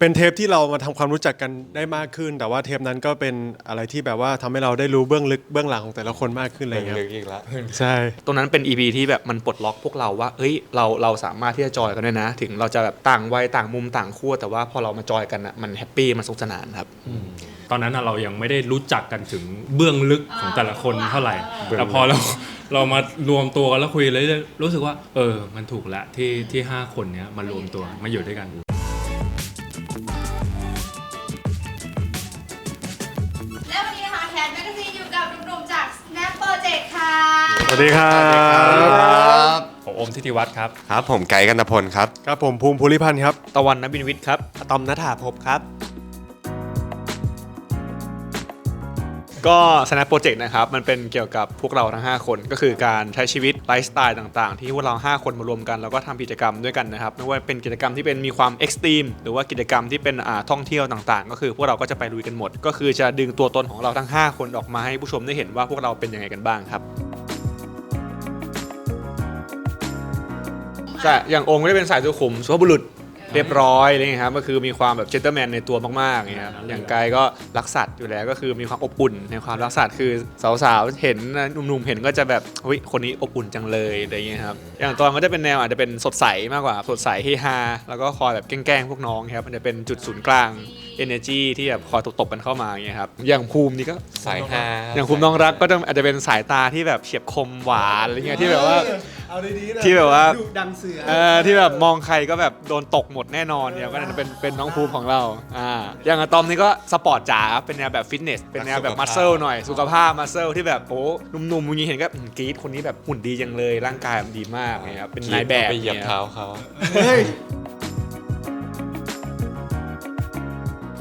เป็นเทปที่เรามาทำความรู้จักกันได้มากขึ้น แต่ว่าเทปนั้นก็เป็นอะไรที่แบบว่าทำให้เราได้รู้เบื้องลึกเบื้องหลังของแต่ละคนมากขึ้นอะไรอย่างเงี้ยลึกอีกแล้วใช่ ตรงนั้นเป็น EP ที่แบบมันปลดล็อกพวกเราว่า เอ้ย เราเราสามารถที่จะจอยกันได้นะ ถึงเราจะแบบต่างวัยต่างมุมต่างขั้วแต่ว่าพอเรามาจอยกันอะมันแฮปปี้มันสนุกสนานครับ ตอนนั้นน่ะเรายังไม่ได้รู้จักกันถึงเบื้องลึกของแต่ละคนเท่าไหร่แต่พอเราเรามารวมตัวกันแล้วคุยเลยรู้สึกว่า เออ มันถูกละที่ที่ห้าคนเนี้ยมารวมตัวมาอยู่ด้วยกัน วัสดีครับผมโอมทิติวัฒน์ครับ ครับ ผมไกด์กันตพลครับ ครับผมภูมิภูริพันธ์ครับ ตะวันนบินวิทย์ครับตอมนัฐาภพครับ ก็ Snap Project นะครับ มันเป็นเกี่ยวกับพวกเราทั้ง 5 คนก็คือการใช้ชีวิตไลฟ์สไตล์ต่างๆ ที่พวกเรา 5 คนมารวมกัน แล้วก็ทำกิจกรรมด้วยกันนะครับ ไม่ว่าเป็นกิจกรรมที่เป็นมีความเอ็กซ์ตรีมหรือว่ากิจกรรมที่เป็นอ่าท่องเที่ยวต่างๆ ก็คือพวกเราก็จะไปลุยกันหมด ก็คือจะดึงตัวตนของเราทั้ง 5 คนออกมาให้ผู้ชมได้เห็นว่าพวกเราเป็นยังไงกันบ้างครับ ใช่อย่างองค์ก็จะเป็นสายสุขุมสุภาพบุรุษเรียบร้อยอะไรอย่างเงี้ยครับก็คือมีความแบบเจนเตอร์แมนในตัวมากๆอย่างเงี้ยครับอย่างกายก็รักสัตว์อยู่แล้วก็คือมีความอบอุ่นในความรักสัตว์คือสาวๆเห็นนะหนุ่มๆเห็นก็จะแบบเฮ้ยคนนี้อบอุ่นจังเลยอะไรอย่างเงี้ยครับอย่างตอนก็จะเป็นแนวอาจจะเป็นสดใสมากกว่าสดใสเฮฮาแล้วก็คอยแบบแกล้งๆพวกน้องครับมันจะเป็นจุดศูนย์กลาง energy ที่แบบคอยตบๆกันเข้ามาอย่างเงี้ยครับอย่างภูมินี่ก็ สายฮาอย่างภูมิน้องรักก็จะอาจจะเป็นสายตาที่แบบเฉียบคมหวานอะไรเงี้ยที่แบบว่า เอาดีๆนะที่แบบว่า ดุดังเสือ เออที่แบบมองใครก็แบบโดนตกหมดแน่นอนเนี่ยก็น่าจะเป็นเป็นน้องภูมิของเราอ่าอย่างอะตอมนี่ก็สปอร์ตจ๋าครับเป็นแนวแบบฟิตเนสเป็นแนวแบบมัสเซลหน่อยสุขภาพมัสเซลที่แบบโอ้หนุ่มๆมึงเห็นก็อืมกรี๊ดคนนี้แบบหุ่นดีจังเลยร่างกายมันดีมากเนี่ยครับเป็นนายแบบไปเหยียบนี่ เท้าเขา เฮ้ย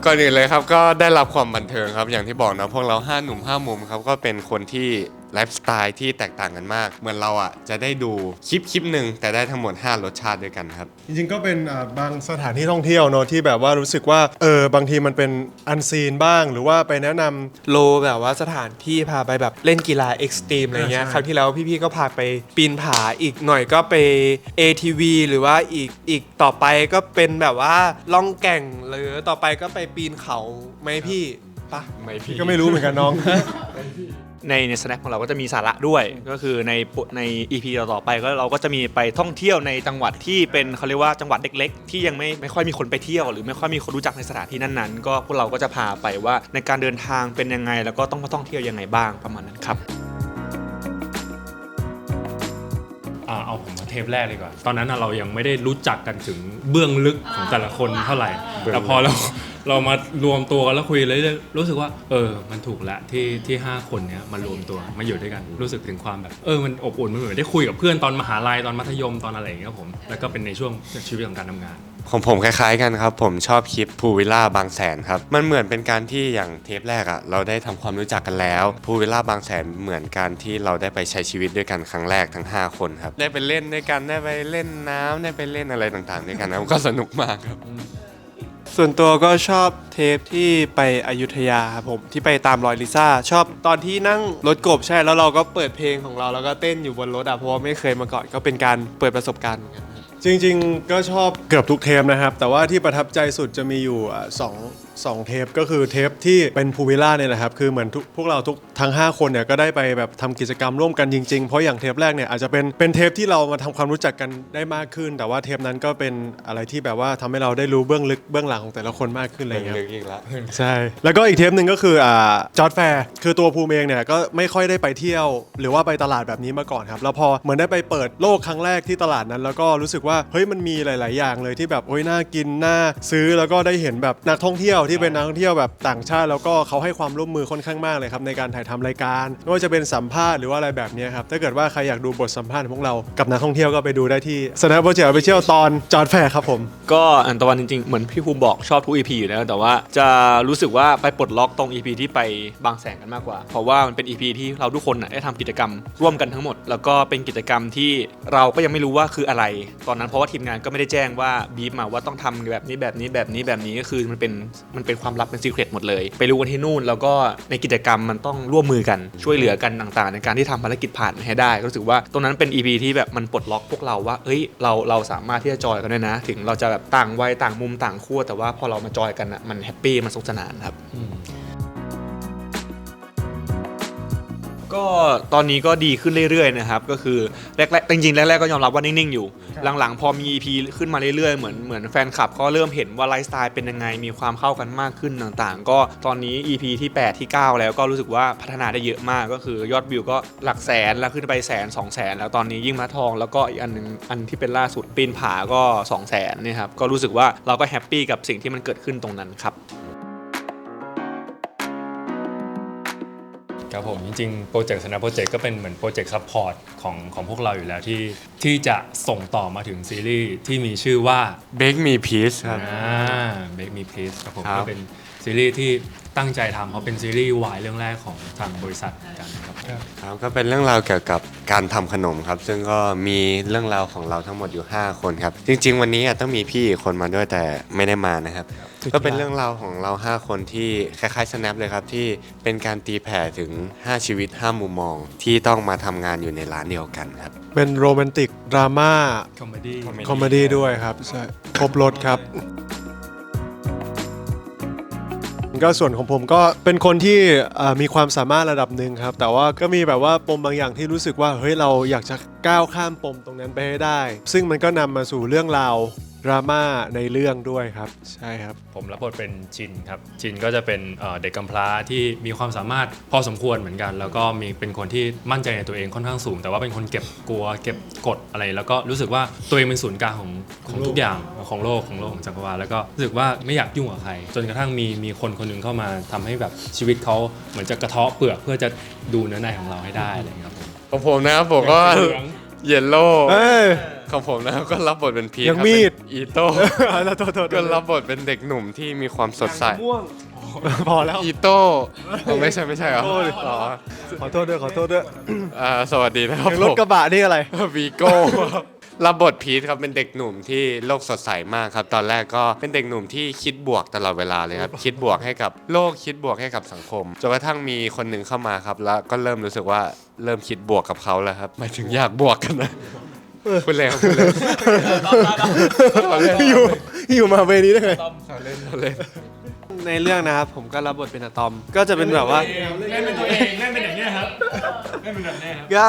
ก่อนอื่นเลยครับก็ได้รับความบันเทิงครับอย่างที่บอกนะพวกเราห้าหนุ่มห้ามุมครับก็เป็นคนที่ ไลฟ์สไตล์ที่แตกต่างกันมาก เหมือนเราอะจะได้ดูคลิปคลิปหนึ่งแต่ได้ทั้งหมด 5 รสชาติด้วยกันครับ จริงๆก็เป็นอ่าบางสถานที่ท่องเที่ยวเนอะที่แบบว่ารู้สึกว่าเออบางทีมันเป็นอันซีนบ้าง หรือว่าไปแนะนำ โลแบบว่าสถานที่พาไปแบบเล่นกีฬาเอ็กซ์ตรีมอะไรเงี้ยใช่ คราวที่แล้วพี่ๆก็พาไปปีนผาอีกหน่อยก็ไป ATV หรือว่าอีกอีกต่อไปก็เป็นแบบว่าล่องแก่งหรือต่อไปก็ไปปีนเขาไหมพี่ปะ ไม่พี่ก็ไม่รู้เหมือนกันน้อง ในในสแน็คของเราก็จะมีสาระด้วย ก็คือในปุใน EP ต่อๆไปก็เราก็จะมีไปท่องเที่ยวในจังหวัดที่เป็นเขาเรียกว่าจังหวัดเล็กๆ ที่ยังไม่ไม่ค่อยมีคนไปเที่ยว หรือไม่ค่อยมีคนรู้จักในสถานที่นั้นๆ ก็พวกเราก็จะพาไปว่าในการเดินทางเป็นยังไง แล้วก็ต้องมาท่องเที่ยวยังไงบ้างประมาณนั้นครับอ่าเอาผมมาเทปแรกเลยก่อนตอนนั้นน่ะเรายังไม่ได้รู้จักกันถึงเบื้องลึกของแต่ละคนเท่าไหร่แต่พอเรา เรามารวมตัวกันแล้วคุยเลยรู้สึกว่า เออ มันถูกละที่ที่ห้าคนเนี้ยมารวมตัวมาอยู่ด้วยกัน รู้สึกถึงความแบบเออมันอบอุ่นมันเหมือนได้คุยกับเพื่อนตอนมหาลัยตอนมัธยมตอนอะไรอย่างเงี้ยครับผมแล้วก็เป็นในช่วงชีวิตของการทำงาน ของผมคล้ายๆกันครับ ผมชอบคลิปพูวิลล่าบางแสนครับ มันเหมือนเป็นการที่อย่างเทปแรกอะเราได้ทำความรู้จักกันแล้วพูวิลล่าบางแสนเหมือนการที่เราได้ไปใช้ชีวิตด้วยกันครั้งแรกทั้ง 5 คนครับ ได้ไปเล่นด้วยกันได้ไปเล่นน้ำได้ไปเล่นอะไรต่างๆด้วยกันนะมันก็สนุกมากครับ ส่วนตัวก็ชอบเทปที่ไปอยุธยาครับผมที่ไปตามรอยลิซ่าชอบตอนที่นั่งรถกบใช่แล้วเราก็เปิดเพลงของเราแล้วก็เต้นอยู่บนรถอะเพราะว่าไม่เคยมาก่อนก็เป็นการเปิดประสบการณ์กันจริงๆ ก็ชอบเกือบทุกเทปนะครับ แต่ว่าที่ประทับใจสุดจะมีอยู่สอง สองเทปก็คือเทปที่เป็นพูวิลล่าเนี่ยแหละครับ คือเหมือนทุกพวกเราทุกทั้ง 5 คนเนี่ยก็ได้ไปแบบทำกิจกรรมร่วมกันจริงๆ เพราะอย่างเทปแรกเนี่ยอาจจะเป็นเป็นเทปที่เรามาทำความรู้จักกันได้มากขึ้น แต่ว่าเทปนั้นก็เป็นอะไรที่แบบว่าทำให้เราได้รู้เบื้องลึกเบื้องหลังของแต่ละคนมากขึ้นอะไรอย่างเงี้ยลึกอีกแล้วใช่แล้วก็อีกเทปหนึ่งก็คืออ่าจอร์ดแฟร์คือตัวภูมิเองเนี่ยก็ไม่ค่อยได้ไปเที่ยว หรือว่าไปตลาดแบบนี้มาก่อนครับแล้วพอเหมือนได้ไปเปิดโลกครั้งแรกที่ตลาดนั้น แล้วก็รู้สึกว่าเฮ้ยมันมีหลาย ๆ อย่างเลยที่แบบโอ้ยน่ากินน่าซื้อแล้วก็ได้เห็นแบบนักท่องเที่ยวที่เป็นนักท่องเที่ยวแบบต่างชาติ แล้วก็เขาให้ความร่วมมือค่อนข้างมากเลยครับในการถ่ายทำรายการไม่ว่าจะเป็นสัมภาษณ์หรือว่าอะไรแบบนี้ครับถ้าเกิดว่าใครอยากดูบทสัมภาษณ์ของพวกเรากับนักท่องเที่ยวก็ไปดูได้ที่สนามโปรเจกต์ไปเที่ยวตอนจอร์ดแฟร์ครับผมก็อันตะวันจริงๆเหมือนพี่ภูมิบอกชอบทุก EP อยู่แล้วแต่ว่าจะรู้สึกว่าไปปลดล็อกตรง EP ที่ไปบางแสนกันมากกว่า เพราะว่ามันเป็น EP ที่เราทุกคนน่ะได้ทำกิจกรรมร่วมกันทั้งหมด แล้วก็เป็นกิจกรรมที่เราก็ยังไม่รู้ว่าคืออะไร ตอนนั้นเพราะว่าทีมงานก็ไม่ได้แจ้งว่าบีฟมาว่าต้องทำแบบนี้แบบนี้แบบนี้แบบนี้ก็คือมันเป็นมันเป็นความลับเป็นซีเครตหมดเลย ไปรู้กันที่นู่น แล้วก็ในกิจกรรมมันต้องร่วมมือกันช่วยเหลือกันต่างๆ ในการที่ทำภารกิจผ่านให้ได้รู้สึกว่าตรงนั้นเป็น EP ที่แบบมันปลดล็อกพวกเราว่าเอ้ยเราเราสามารถที่จะจอยกันได้นะ ถึงเราจะแบบต่างวัยต่างมุมต่างขั้วแต่ว่าพอเรามาจอยกันอะมันแฮปปี้มันสนุกสนานครับ ก็ตอนนี้ก็ดีขึ้นเรื่อยๆนะครับก็คือแรกๆจริงๆแรกๆก็ยอมรับว่านิ่งๆอยู่ หลังๆ พอมี EP ขึ้นมาเรื่อยๆเหมือนเหมือนแฟนคลับก็เริ่มเห็นว่าไลฟ์สไตล์เป็นยังไงมีความเข้ากันมากขึ้นต่างๆ ก็ตอนนี้ EP ที่ 8 ที่ 9 แล้วก็รู้สึกว่าพัฒนาได้เยอะมากก็คือยอดวิวก็หลักแสนแล้วขึ้นไปแสนสองแสนแล้วตอนนี้ยิ่งมาทอง แล้วก็อีกอันหนึงอันที่เป็นล่าสุดปีนผาก็2 0 0แสนเนี่ยครับก็รู้สึกว่าเราก็แฮปปี้กับสิ่งที่มันเกิดขึ้นตรงนั้นครับ ครับผมจริงๆโปรเจกต์สนาโปรเจกต์ก็เป็นเหมือนโปรเจกต์ซัพพอร์ตของของพวกเราอยู่แล้วที่ที่จะส่งต่อมาถึงซีรีส์ที่มีชื่อว่า Bake Me Peace ครับ อ่า Make Me Please ครับผมครับ ก็เป็น ซีรีส์ที่ตั้งใจทำเพราะเป็นซีรีส์วายเรื่องแรกของทางบริษัทเหมือนกันครับครับก็เป็นเรื่องราวเกี่ยวกับการทำขนมครับ ซึ่งก็มีเรื่องราวของเราทั้งหมดอยู่ 5 คนครับ จริง ๆ วันนี้อาจต้องมีพี่อีกคนมาด้วยแต่ไม่ได้มานะครับ ก็เป็นเรื่องราวของเรา 5 คนที่คล้ายๆ snap เลยครับที่เป็นการตีแผ่ถึง 5 ชีวิต 5 มุมมอง ที่ต้องมาทำงานอยู่ในร้านเดียวกันครับ เป็นโรแมนติกดราม่า คอมเมดี้ คอมเมดี้ด้วยครับใช่ครบรถครับ ก็ส่วนของผมก็เป็นคนที่อ่อมีความสามารถระดับหนึ่งครับ แต่ว่าก็มีแบบว่าปมบางอย่างที่รู้สึกว่าเฮ้ยเราอยากจะก้าวข้ามปมตรงนั้นไปให้ได้ ซึ่งมันก็นำมาสู่เรื่องราว ดราม่าในเรื่องด้วยครับ ใช่ครับ ผมรับบทเป็นจินครับจินก็จะเป็นเอ่อเด็กกำพร้าที่มีความสามารถพอสมควรเหมือนกัน แล้วก็มีเป็นคนที่มั่นใจในตัวเองค่อนข้างสูง แต่ว่าเป็นคนเก็บกลัว เก็บกดอะไร แล้วก็รู้สึกว่าตัวเองเป็นศูนย์กลางของของทุกอย่างของโลกของโลกของจักรวาลแล้วก็รู้สึกว่าไม่อยากยุ่งกับใคร จนกระทั่งมีมีคนคนหนึ่งเข้ามาทำให้แบบชีวิตเขาเหมือนจะกระเทาะเปลือกเพื่อจะดูเนื้อในของเราให้ได้อะไรอย่างเงี้ยครับผมของผมนะครับผมก็เหลืองเยลโล่เอ้ย ของผมนะครับก็รับบทเป็นพีทยังครับมีด เป็นอีโต้แล้วโทษโทษก็รับบทเป็นเด็กหนุ่มที่มีความสดใสม่วง พอแล้วอีโต้อ๋อไม่ใช่ไม่ใช่เหรอโทษอ๋อขอโทษด้วยขอโทษด้วยอ่าสวัสดีนะครับอย่างรถกระบะนี่อะไร วีโก้รับบทพีทครับเป็นเด็กหนุ่มที่โลกสดใสมากครับ ตอนแรกก็เป็นเด็กหนุ่มที่คิดบวกตลอดเวลาเลยครับ คิดบวกให้กับโลกคิดบวกให้กับสังคมจนกระทั่งมีคนหนึ่งเข้ามาครับ แล้วก็เริ่มรู้สึกว่าเริ่มคิดบวกกับเขาแล้วครับหมายถึงอยากบวกกันนะ พูดเล่นพูดเล่นเราเล่นอยู่อยู่มาเวนี้ได้ไงเราเล่นเราเล่นในเรื่องนะครับผมก็รับบทเป็นอะตอม ก็จะเป็นแบบว่า เล่นเป็นตัวเองเล่นเป็นอย่างเงี้ยครับเล่นเป็นแบบเนี้ยครับก็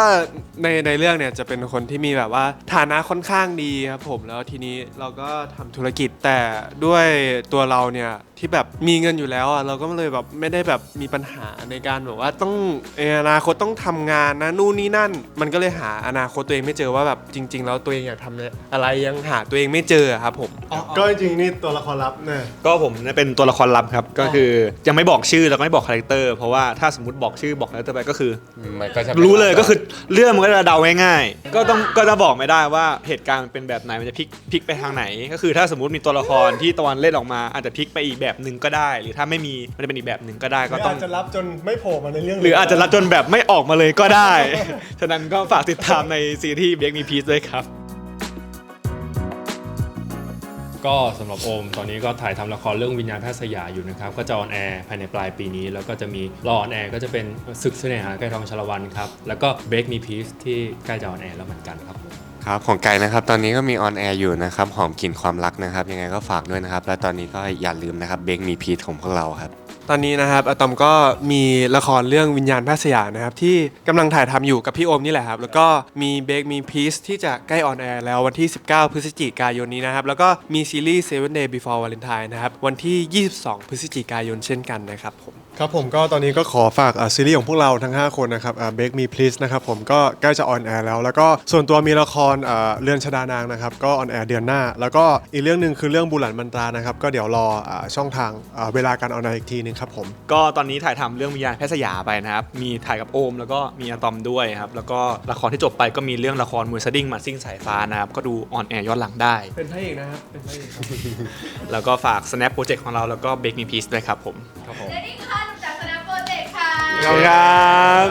ในในเรื่องเนี่ยจะเป็นคนที่มีแบบว่าฐานะค่อนข้างดีครับผมแล้วทีนี้เราก็ทำธุรกิจแต่ด้วยตัวเราเนี่ยที่แบบมีเงินอยู่แล้วอะเราก็เลยแบบไม่ได้แบบมีปัญหาในการแบบว่าต้องในอนาคตต้องทำงานนะนู่นนี่นั่น มันก็เลยหาอนาคตตัวเองไม่เจอว่าแบบจริง ๆ แล้วตัวเองอยากทำอะไรยังหาตัวเองไม่เจอครับผม ก็จริงๆนี่ตัวละครลับเนี่ย ก็ผมเนี่ยเป็นตัวละครลับครับก็คือยังไม่บอกชื่อแล้วก็ไม่บอกคาแรคเตอร์เพราะว่าถ้าสมมติบอกชื่อบอกคาแรคเตอร์ไปก็คือ มันก็จะรู้เลยก็คือเรื่องมันก็จะเดาง่ายๆก็ต้องก็จะบอกไม่ได้ว่าเหตุการณ์มันเป็นแบบไหนมันจะพลิกพลิกไปทางไหน ก็คือถ้าสมมติมีตัวละครที่ตะวันเล่นออกมาอาจจะพลิกไปอีกแบบหนึ่งก็ได้ หรือถ้าไม่มีมันจะเป็นอีกแบบหนึ่งก็ได้ก็ต้องอาจจะรับจนไม่โผล่มาในเรื่องหรืออาจจะรับจนแบบไม่ออกมาเลยก็ได้ ฉะนั้นก็ฝากติดตามในซีรีส์เบ k มีพีซด้วยครับ ก็สำหรับโอมตอนนี้ก็ถ่ายทำละครเรื่องวิญญาณแพทย์สยามอยู่นะครับ ก็จะออนแอร์ภายในปลายปีนี้ แล้วก็จะมีรอออนแอร์ก็จะเป็นศึกเสน่หาใกล้ทองชลวันครับ แล้วก็ Break Me Peace ที่ใกล้จะออนแอร์แล้วเหมือนกันครับผม ครับของไก่นะครับตอนนี้ก็มีออนแอร์อยู่นะครับหอมกลิ่นความรักนะครับยังไงก็ฝากด้วยนะครับ และตอนนี้ก็อย่าลืมนะครับเบกมีพีทของพวกเราครับ ตอนนี้นะครับอะตอมก็มีละครเรื่องวิญญาณแพทย์สยามนะครับที่กำลังถ่ายทำอยู่กับพี่โอมนี่แหละครับ แล้วก็มีเบกมีพีซที่จะใกล้ออนแอร์แล้ววันที่ 19 พฤศจิกายนนี้นะครับ แล้วก็มีซีรีส์ Seven Day Before Valentine นะครับ วันที่ 22 พฤศจิกายนเช่นกันนะครับผม ครับผมก็ตอนนี้ก็ขอฝากอะซีรีส์ของพวกเราทั้ง 5 คนนะครับเบคมีพลีสนะครับผมก็ใกล้จะออนแอร์แล้ว แล้วก็ส่วนตัวมีละครอะเรือนชดานางนะครับก็ออนแอร์เดือนหน้า แล้วก็อีกเรื่องหนึ่งคือเรื่องบุหลันมันตรานะครับก็เดี๋ยวรออะช่องทางอะเวลาการออนแอร์อีกทีหนึงครับผมก็ตอนนี้ถ่ายทำเรื่องวิญญาณแพทย์สยามไปนะครับ มีถ่ายกับโอม แล้วก็มีอะตอมด้วยครับ แล้วก็ละครที่จบไปก็มีเรื่องละครมือสดิ้งมาซิ่งสายฟ้านะครับ ก็ดูออนแอร์ย้อนหลังได้ เป็นพระเอกนะครับเป็นพระเอกแล้วก็ฝาก snap project ของเราแล้วก็ Bake Me Peace ด้วยครับผมและนี่ค่ะหนุ่มจ ขอบคุณครับ